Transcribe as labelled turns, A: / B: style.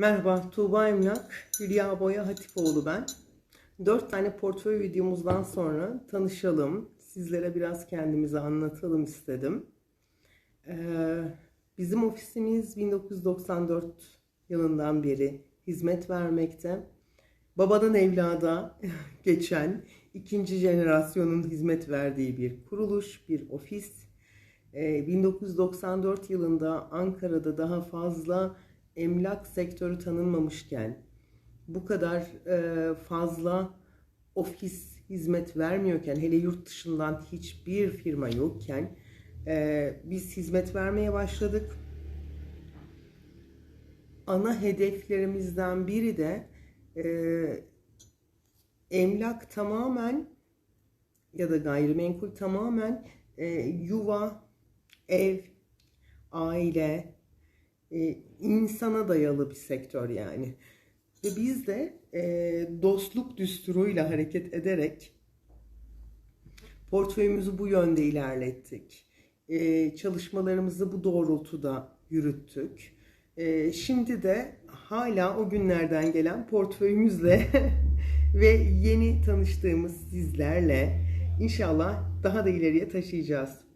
A: Merhaba, Tuğba Emlak, Hülya Boya Hatipoğlu ben. Dört tane portföy videomuzdan sonra tanışalım, sizlere biraz kendimizi anlatalım istedim. Ee, bizim ofisimiz 1994 yılından beri hizmet vermekte. Babadan evlada geçen ikinci jenerasyonun hizmet verdiği bir kuruluş, bir ofis. Ee, 1994 yılında Ankara'da daha fazla emlak sektörü tanınmamışken bu kadar e, fazla ofis hizmet vermiyorken hele yurt dışından hiçbir firma yokken e, biz hizmet vermeye başladık. Ana hedeflerimizden biri de e, emlak tamamen ya da gayrimenkul tamamen yuva, ev, aile, e, insana dayalı bir sektör yani. Ve biz de e, dostluk düsturuyla hareket ederek portföyümüzü bu yönde ilerlettik. E, çalışmalarımızı bu doğrultuda yürüttük. E, şimdi de hala o günlerden gelen portföyümüzle ve yeni tanıştığımız sizlerle inşallah daha da ileriye taşıyacağız.